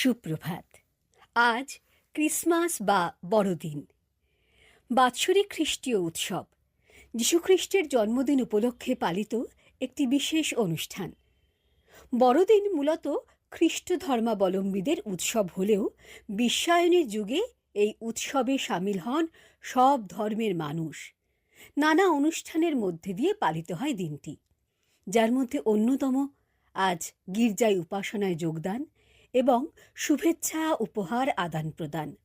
সুপ্রভাত। আজ ক্রিসমাস বা বড়দিন। বাৎসরিক খ্রিস্টীয় উৎসব। যীশুখ্রিস্টের জন্মদিন উপলক্ষে পালিত একটি বিশেষ অনুষ্ঠান। বড়দিন মূলত খ্রিস্ট ধর্মাবলম্বীদের উৎসব হলেও বিশ্বায়নের যুগে এই উৎসবে সামিল হন সব ধর্মের মানুষ। নানা অনুষ্ঠানের মধ্যে দিয়ে পালিত হয় দিনটি। যার মধ্যে অন্যতম আজ গির্জায় উপাসনায় যোগদান এবং শুভেচ্ছা, উপহার, আদান প্রদান।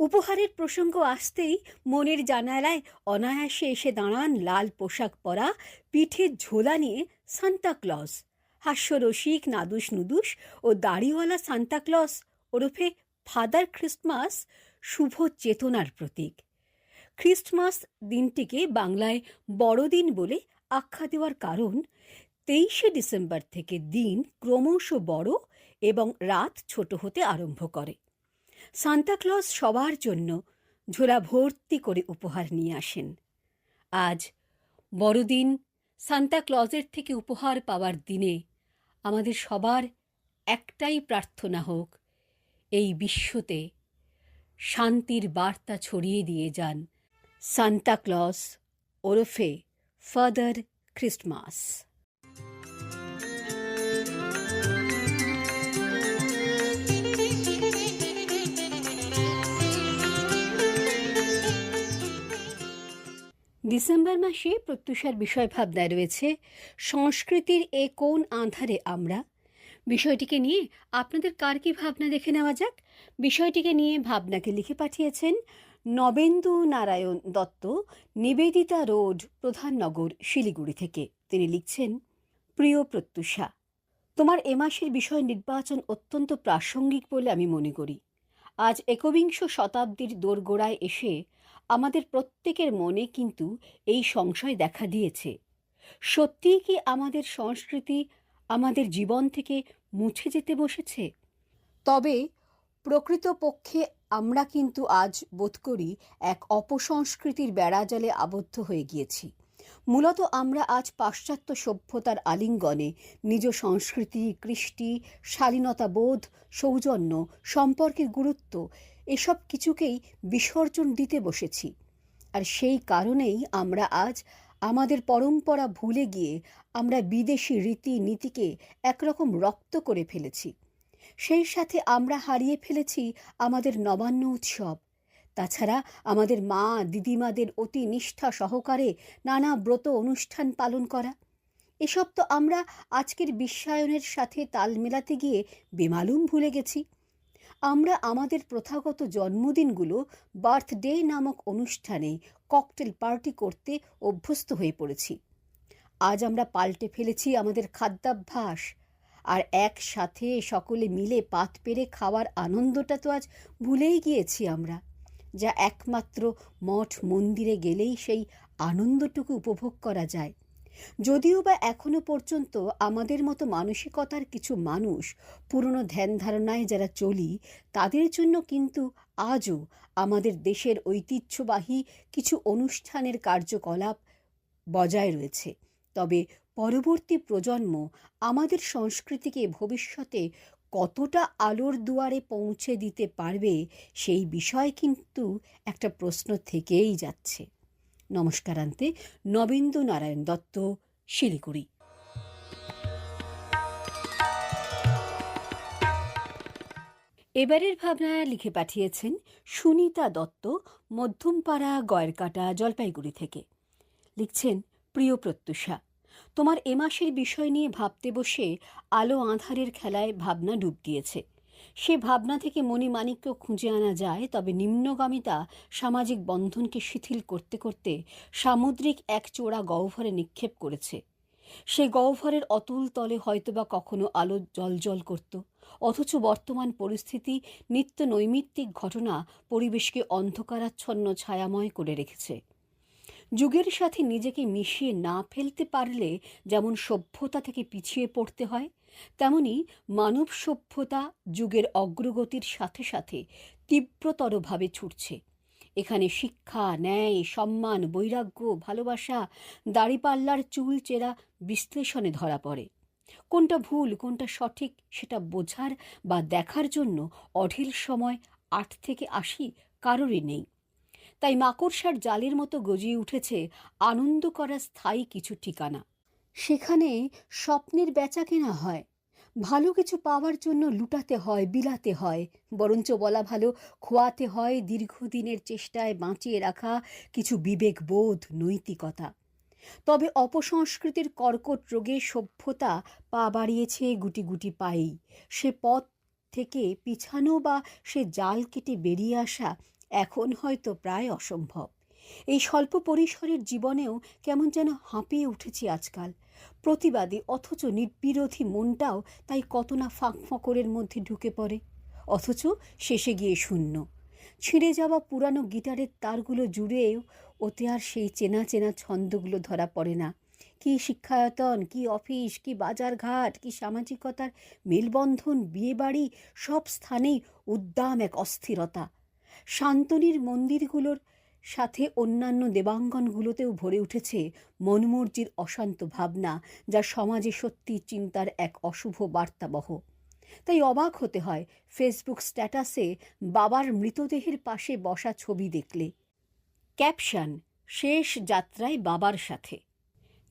উপহারের প্রসঙ্গ আসতেই মনের জানালায় অনায়াসে এসে দাঁড়ান লাল পোশাক পরা, পিঠে ঝোলা নিয়ে সান্তাক্লজ হাস্যরসিক, নাদুস নুদুস ও দাড়িওয়ালা সান্তাক্লজ ওরফে ফাদার খ্রিস্টমাস শুভ চেতনার প্রতীক। খ্রিস্টমাস দিনটিকে বাংলায় বড়দিন বলে আখ্যা দেওয়ার কারণ তেইশে ডিসেম্বর থেকে দিন ক্রমশ বড় এবং রাত ছোট হতে আরম্ভ করে। সান্তাক্লজ সবার জন্য ঝোলা ভর্তি করে উপহার নিয়ে আসেন। আজ বড়দিন সান্তাক্লজের থেকে উপহার পাওয়ার দিনে আমাদের সবার একটাই প্রার্থনা হোক, এই বিশ্বতে শান্তির বার্তা ছড়িয়ে দিয়ে যান সান্তাক্লজ ওরফে ফাদার খ্রিস্টমাস ডিসেম্বর মাসে প্রত্যুষার বিষয় ভাবনায় রয়েছে, সংস্কৃতির এ কোন আঁধারে আমরা। বিষয়টিকে নিয়ে আপনাদের কার কি ভাবনা দেখে নেওয়া যাক? বিষয়টিকে নিয়ে ভাবনাকে লিখে পাঠিয়েছেন নবেন্দু নারায়ণ দত্ত, নিবেদিতা রোড প্রধাননগর শিলিগুড়ি থেকে। তিনি লিখছেন, প্রিয় প্রত্যুষা, তোমার এ মাসের বিষয় নির্বাচন অত্যন্ত প্রাসঙ্গিক বলে আমি মনে করি। আজ একবিংশ শতাব্দীর দোরগোড়ায় এসে আমাদের প্রত্যেকের মনে কিন্তু এই সংশয় দেখা দিয়েছে। সত্যিই কি আমাদের সংস্কৃতি আমাদের জীবন থেকে মুছে যেতে বসেছে? তবে প্রকৃতপক্ষে আমরা কিন্তু আজ বোধ করি এক অপসংস্কৃতির বেড়াজালে আবদ্ধ হয়ে গিয়েছি। মূলত আমরা আজ পাশ্চাত্য সভ্যতার আলিঙ্গনে নিজ সংস্কৃতি, কৃষ্টি, শালীনতাবোধ, সৌজন্য, সম্পর্কের গুরুত্ব এসব কিছুকেই বিসর্জন দিতে বসেছি। আর সেই কারণেই আমরা আজ আমাদের পরম্পরা ভুলে গিয়ে আমরা বিদেশি রীতি নীতিকে একরকম রক্ত করে ফেলেছি। সেই সাথে আমরা হারিয়ে ফেলেছি আমাদের নবান্ন উৎসব। তাছাড়া আমাদের মা, দিদিমাদের অতি নিষ্ঠা সহকারে নানা ব্রত অনুষ্ঠান পালন করা। এসব তো আমরা আজকের বিশ্বায়নের সাথে তাল মেলাতে গিয়ে বেমালুম ভুলে গেছি। আমরা আমাদের প্রথাগত জন্মদিনগুলো বার্থডে নামক অনুষ্ঠানে ককটেল পার্টি করতে অভ্যস্ত হয়ে পড়েছি। আজ আমরা পাল্টে ফেলেছি আমাদের খাদ্যাভ্যাস। আর একসাথে সকলে মিলে পাত পেরে খাওয়ার আনন্দটা তো আজ ভুলেই গিয়েছি আমরা। যা একমাত্র মঠ মন্দিরে গেলেই সেই আনন্দটুকু উপভোগ করা যায়। যদিও বা এখনও পর্যন্ত আমাদের মতো মানসিকতার কিছু মানুষ পুরনো ধ্যান ধারণায় যারা চলি, তাদের জন্য কিন্তু আজও আমাদের দেশের ঐতিহ্যবাহী কিছু অনুষ্ঠানের কার্যকলাপ বজায় রয়েছে। তবে পরবর্তী প্রজন্ম আমাদের সংস্কৃতিকে ভবিষ্যতে কতটা আলোর দুয়ারে পৌঁছে দিতে পারবে সেই বিষয় কিন্তু একটা প্রশ্ন থেকেই যাচ্ছে। নমস্কারান্তে নবেন্দু নারায়ণ দত্ত, শিলিগুড়ি। এবারের ভাবনা লিখে পাঠিয়েছেন সুনিতা দত্ত, মধ্যমপাড়া, গয়েরকাটা, জলপাইগুড়ি থেকে। লিখছেন প্রিয় প্রত্যুষা। তোমার এ মাসের বিষয় নিয়ে ভাবতে বসে আলো আঁধারের খেলায় ভাবনা ডুব দিয়েছে সে ভাবনা থেকে মণিমাণিক্য খুঁজে আনা যায়, তবে নিম্নগামিতা সামাজিক বন্ধনকে শিথিল করতে করতে সামুদ্রিক এক চোড়া গহ্বরে নিক্ষেপ করেছে। সে গহ্বরের অতুল তলে হয়তোবা কখনো আলো জলজল করত, অথচ বর্তমান পরিস্থিতি নিত্য নৈমিত্তিক ঘটনা পরিবেশকে অন্ধকারাচ্ছন্ন ছায়াময় করে রেখেছে। যুগের সাথে নিজেকে মিশিয়ে না ফেলতে পারলে যেমন সভ্যতা থেকে পিছিয়ে পড়তে হয়, তেমনি মানব সভ্যতা যুগের অগ্রগতির সাথে সাথে তীব্রতরভাবে ছুটছে। এখানে শিক্ষা, ন্যায়, সম্মান, বৈরাগ্য, ভালোবাসা, দাড়িপাল্লার চুল চেরা বিশ্লেষণে ধরা পড়ে। কোনটা ভুল, কোনটা সঠিক সেটা বোঝার বা দেখার জন্য অঢেল সময় আট থেকে আশি কারোরই নেই। তাই মাকড়সার জালের মতো গজিয়ে উঠেছে আনন্দ করা স্থায়ী কিছু ঠিকানা। সেখানে স্বপ্নের বেচা কেনা হয়। ভালো কিছু পাওয়ার জন্য লুটাতে হয়, বিলাতে হয়, বরঞ্চ বলা ভালো, খোয়াতে হয়, দীর্ঘদিনের চেষ্টায় বাঁচিয়ে রাখা কিছু বিবেকবোধ, নৈতিকতা। তবে অপসংস্কৃতির কর্কট রোগে সভ্যতা পা বাড়িয়েছে গুটি গুটি পায়েই। সে পথ থেকে পিছানো বা সে জাল কেটে বেরিয়ে আসা এখন হয়তো প্রায় অসম্ভব। এই স্বল্প পরিসরের জীবনেও কেমন যেন হাঁপিয়ে উঠেছি আজকাল। প্রতিবাদী অথচ নির্বিরোধী মনটাও তাই কত না ফাঁক ফকরের মধ্যে ঢুকে পড়ে। অথচ শেষে গিয়ে শূন্য। ছিঁড়ে যাওয়া পুরানো গিটারের তারগুলো জুড়েও ওতে আর সেই চেনা চেনা ছন্দগুলো ধরা পড়ে না। কি শিক্ষায়তন, কি অফিস, কি বাজারঘাট, কি সামাজিকতার মেলবন্ধন, বিয়েবাড়ি, সব স্থানেই উদ্দাম এক অস্থিরতা। শান্তনির মন্দিরগুলোর সাথে অন্যান্য দেবাঙ্গনগুলোতেও ভরে উঠেছে মনমর্জির অশান্ত ভাবনা, যা সমাজে সত্যি চিন্তার এক অশুভ বার্তাবহ। তাই অবাক হতে হয় ফেসবুক স্ট্যাটাসে বাবার মৃতদেহের পাশে বসা ছবি দেখলে। ক্যাপশন, শেষ যাত্রায় বাবার সাথে।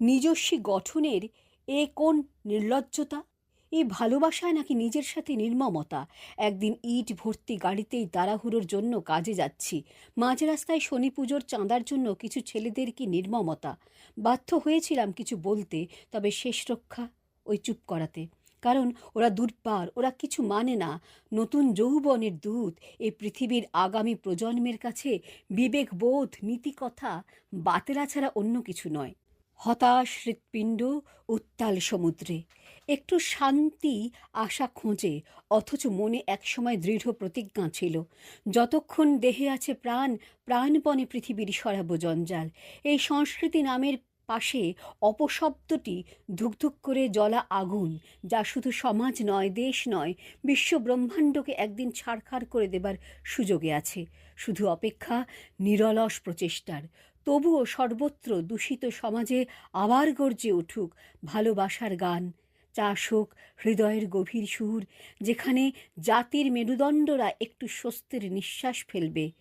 নিজস্বী গঠনের এ কোন নির্লজ্জতা? এই ভালোবাসায় নাকি নিজের সাথে নির্মমতা। একদিন ইট ভর্তি গাড়িতেই তাড়াহুড়োর জন্য কাজে যাচ্ছি। মাঝ রাস্তায় শনি পুজোর চাঁদার জন্য কিছু ছেলেদের কি নির্মমতা? বাধ্য হয়েছিলাম কিছু বলতে, তবে শেষ রক্ষা ওই চুপ করাতে। কারণ ওরা দুর্বার ওরা কিছু মানে না। নতুন যৌবনের দূত এই পৃথিবীর আগামী প্রজন্মের কাছে বিবেকবোধ, নীতিকথা বাতেলা ছাড়া অন্য কিছু নয়। হতাশ হৃৎপিণ্ড উত্তাল সমুদ্রে। একটু শান্তি আশা খোঁজে, অথচ মনে একসময় দৃঢ় প্রতিজ্ঞা ছিল। যতক্ষণ দেহে আছে প্রাণ, প্রাণপণে পৃথিবীর সরাব জঞ্জাল। এই সংস্কৃতি নামের পাশে অপশব্দটি ধুকধুক করে জ্বলা আগুন, যা শুধু সমাজ নয়, দেশ নয়, বিশ্ব ব্রহ্মাণ্ডকে একদিন ছাড়খাড় করে দেবার সুযোগে আছে। শুধু অপেক্ষা, নিরলস প্রচেষ্টার। তবুও সর্বত্র দূষিত সমাজে আবার গর্জে উঠুক ভালোবাসার গান। চাষ হোক হৃদয়ের গভীর সুর, যেখানে জাতির মেরুদণ্ডরা একটু স্বস্তির নিঃশ্বাস ফেলবে।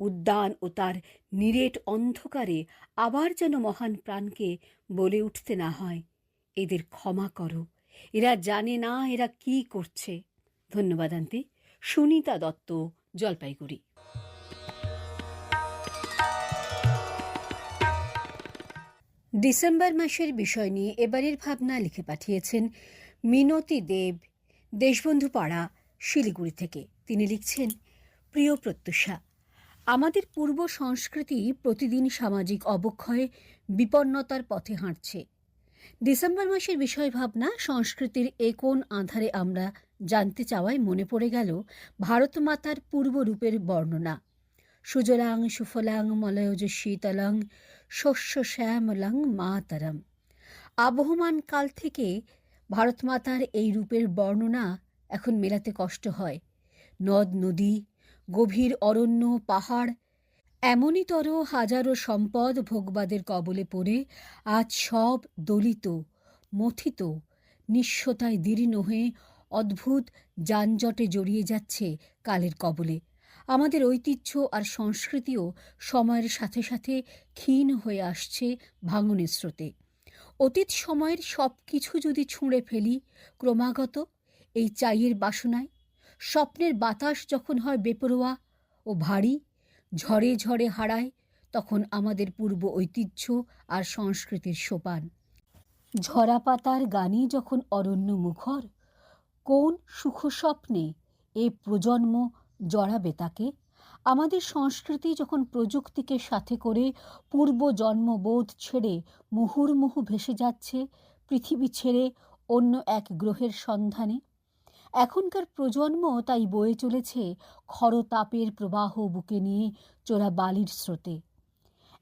উদ্যান ও তার নিরেট অন্ধকারে আবার যেন মহান প্রাণকে বলে উঠতে না হয়। এদের ক্ষমা করো। এরা জানে না এরা কি করছে। ধন্যবাদ, আন্টি। সুনিতা দত্ত, জলপাইগুড়ি। ডিসেম্বর মাসের বিষয় নিয়ে এবারের ভাবনা লিখে পাঠিয়েছেন মিনতি দেব দেশবন্ধু পাড়া শিলিগুড়ি থেকে। তিনি লিখছেন, প্রিয় প্রত্যুষা, আমাদের পূর্ব সংস্কৃতি প্রতিদিন সামাজিক অবক্ষয়ে বিপন্নতার পথে হাঁটছে। ডিসেম্বর মাসের বিষয় ভাবনা সংস্কৃতির এ কোন আধারে আমরা জানতে চাওয়ায় মনে পড়ে গেল ভারত মাতার পূর্বরূপের বর্ণনা। সুজলাং সুফলাং মলয়জ শীতলাং, শস্য শ্যামলাং মাতারাম। আবহমান কাল থেকে ভারতমাতার এই রূপের বর্ণনা এখন মেলাতে কষ্ট হয়। নদ, নদী, গভীর অরণ্য, পাহাড় এমনইতর হাজারো সম্পদ ভোগবাদের কবলে পড়ে আজ সব দলিত, মথিত, নিঃস্বতায় দীর্ণ হয়ে অদ্ভুত যানজটে জড়িয়ে যাচ্ছে কালের কবলে। আমাদের ঐতিহ্য আর সংস্কৃতিও সময়ের সাথে সাথে ক্ষীণ হয়ে আসছে ভাঙনের স্রোতে। অতীত সময়ের সব কিছু যদি ছুঁড়ে ফেলি, ক্রমাগত এই চাইয়ের বাসনায় স্বপ্নের বাতাস যখন হয় বেপরোয়া ও ভারী, ঝড়ে ঝড়ে হারায়, তখন আমাদের পূর্ব ঐতিহ্য আর সংস্কৃতির সোপান। ঝরা পাতার গানে যখন অরণ্য মুখর, কোন সুখ স্বপ্নে এ প্রজন্ম জড়াবে তাকে। আমাদের সংস্কৃতি যখন প্রযুক্তিকে সাথে করে পূর্ব জন্মবোধ ছেড়ে মুহুর্মুহু ভেসে যাচ্ছে, পৃথিবী ছেড়ে অন্য এক গ্রহের সন্ধানে, এখনকার প্রজন্ম তাই বয়ে চলেছে খরতাপের প্রবাহ বুকে নিয়ে চোরা বালির স্রোতে।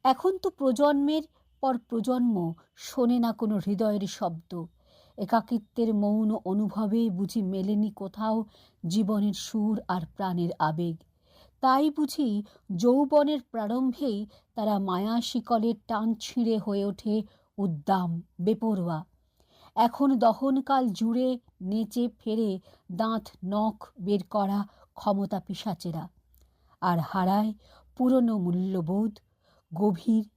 এখন তো প্রজন্মের পর প্রজন্ম শোনে না কোনো হৃদয়ের শব্দ। একাকিত্বের মৌন অনুভবে বুঝি মেলেনি কোথাও জীবনের সুর আর প্রাণের আবেগ। তাই বুঝি যৌবনের প্রারম্ভেই তারা মায়া শিকলের টান ছিঁড়ে হয়ে ওঠে উদ্দাম, বেপরোয়া। এখন দহনকাল জুড়ে নেচে ফেরে দাঁত, নখ বের করা ক্ষমতা পিসাচেরা। আর হারায় পুরনো মূল্যবোধ, গভীর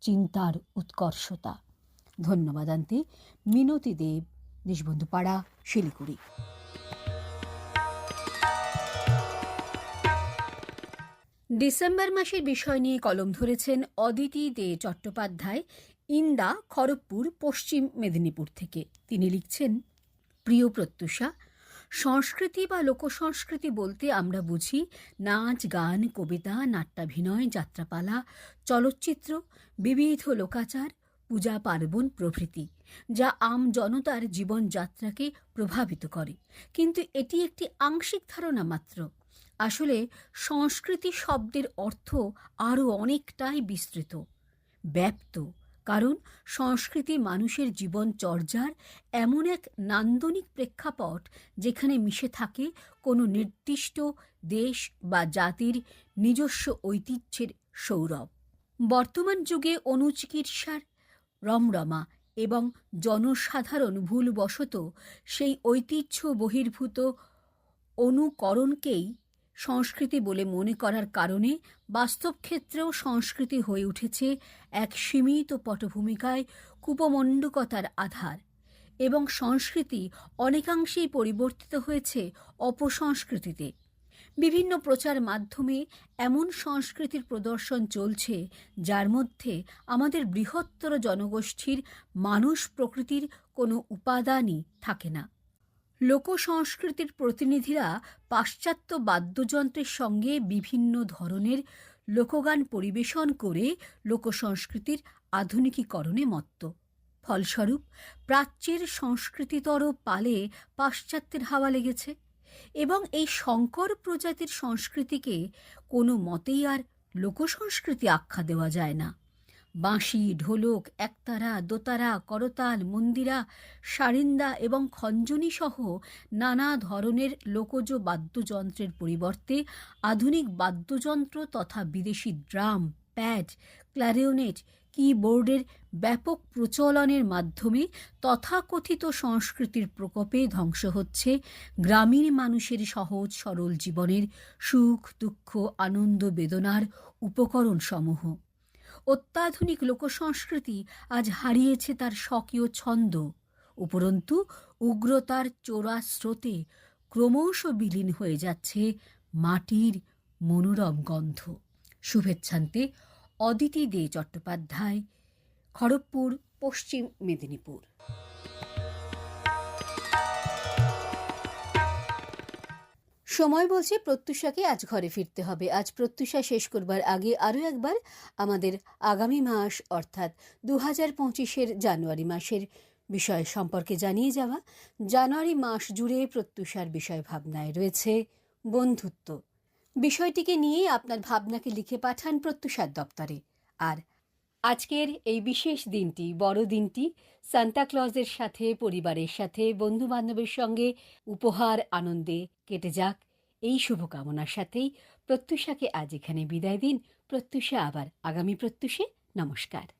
চিন্তার উৎকর্ষতা। ধন্যবাদ আনতে মিনতি দেব, দেশবন্ধুপাড়া, শিলিগুড়ি। ডিসেম্বর মাসের বিষয় নিয়ে কলম ধরেছেন অদিতি দে চট্টোপাধ্যায়, ইন্দা খড়গপুর, পশ্চিম মেদিনীপুর থেকে। তিনি লিখছেন, প্রিয় প্রত্যুষা, সংস্কৃতি বা লোকসংস্কৃতি বলতে আমরা বুঝি নাচ, গান, কবিতা, নাট্যাভিনয়, যাত্রাপালা, চলচ্চিত্র, বিবিধ লোকাচার পূজা পার্বণ প্রভৃতি, যা আম জনতার জীবনযাত্রাকে প্রভাবিত করে। কিন্তু এটি একটি আংশিক ধারণা মাত্র। আসলে সংস্কৃতি শব্দের অর্থ আরও অনেকটাই বিস্তৃত। ব্যাপ্ত, কারণ সংস্কৃতি মানুষের জীবনচর্যার এমন এক নান্দনিক প্রেক্ষাপট যেখানে মিশে থাকে কোনো নির্দিষ্ট দেশ বা জাতির নিজস্ব ঐতিহ্যের সৌরভ। বর্তমান যুগে অনুচিকিৎসার রমরমা এবং জনসাধারণ ভুলবশত সেই ঐতিহ্য বহির্ভূত অনুকরণকেই সংস্কৃতি বলে মনে করার কারণে বাস্তব ক্ষেত্রেও সংস্কৃতি হয়ে উঠেছে এক সীমিত পটভূমিকায় কূপমণ্ডকতার আধার এবং সংস্কৃতি অনেকাংশেই পরিবর্তিত হয়েছে অপসংস্কৃতিতে। বিভিন্ন প্রচার মাধ্যমে এমন সংস্কৃতির প্রদর্শন চলছে, যার মধ্যে আমাদের বৃহত্তর জনগোষ্ঠীর মানুষ প্রকৃতির কোনো উপাদানই থাকে না। লোকসংস্কৃতির প্রতিনিধিরা পাশ্চাত্য বাদ্যযন্ত্রের সঙ্গে বিভিন্ন ধরনের লোকগান পরিবেশন করে লোকসংস্কৃতির আধুনিকীকরণে মত্ত। ফলস্বরূপ, প্রাচ্যের সংস্কৃতিতর পালে পাশ্চাত্যের হাওয়া লেগেছে। এবং এই শঙ্কর প্রজাতির সংস্কৃতিকে কোনো মতেই আর লোকসংস্কৃতি আখ্যা দেওয়া যায় না। বাঁশি, ঢোলক, একতারা, দোতারা, করতাল, মন্দিরা, সারিন্দা এবং খঞ্জনি সহ নানা ধরনের লোকজ বাদ্যযন্ত্রের পরিবর্তে আধুনিক বাদ্যযন্ত্র তথা বিদেশি ড্রাম, প্যাড ক্ল্যারিওনেট কিবোর্ডের ব্যাপক প্রচলনের মাধ্যমে তথাকথিত সংস্কৃতির প্রকোপে ধ্বংস হচ্ছে গ্রামীণ মানুষের সহজ সরল জীবনের সুখ, দুঃখ, আনন্দ, বেদনার উপকরণসমূহ। অত্যাধুনিক লোকসংস্কৃতি আজ হারিয়েছে তার স্বকীয় ছন্দ। উপরন্তু, উগ্রতার চোরা স্রোতে ক্রমশ বিলীন হয়ে যাচ্ছে মাটির মনোরম গন্ধ। শুভেচ্ছান্তে অদিতি দে চট্টোপাধ্যায়, খড়গপুর, পশ্চিম মেদিনীপুর। সময় বলছে প্রত্যুষাকে আজ ঘরে ফিরতে হবে। আজ প্রত্যুষা শেষ করবার আগে আরও একবার আমাদের আগামী মাস, অর্থাৎ দু হাজার পঁচিশের জানুয়ারি মাসের বিষয় সম্পর্কে জানিয়ে যাওয়া। জানুয়ারি মাস জুড়ে প্রত্যুষার বিষয় ভাবনায় রয়েছে বন্ধুত্ব। বিষয়টিকে নিয়ে আপনার ভাবনাকে লিখে পাঠান প্রত্যুষার দপ্তরে। আর আজকের এই বিশেষ দিনটি, বড় দিনটি সান্তাক্লজের সাথে, পরিবারের সাথে বন্ধু বান্ধবের সঙ্গে উপহার, আনন্দে কেটে যাক। এই শুভকামনার সাথেই প্রত্যুষাকে আজ এখানে বিদায় দিন। প্রত্যুষা আবার আগামী প্রত্যুষে। নমস্কার।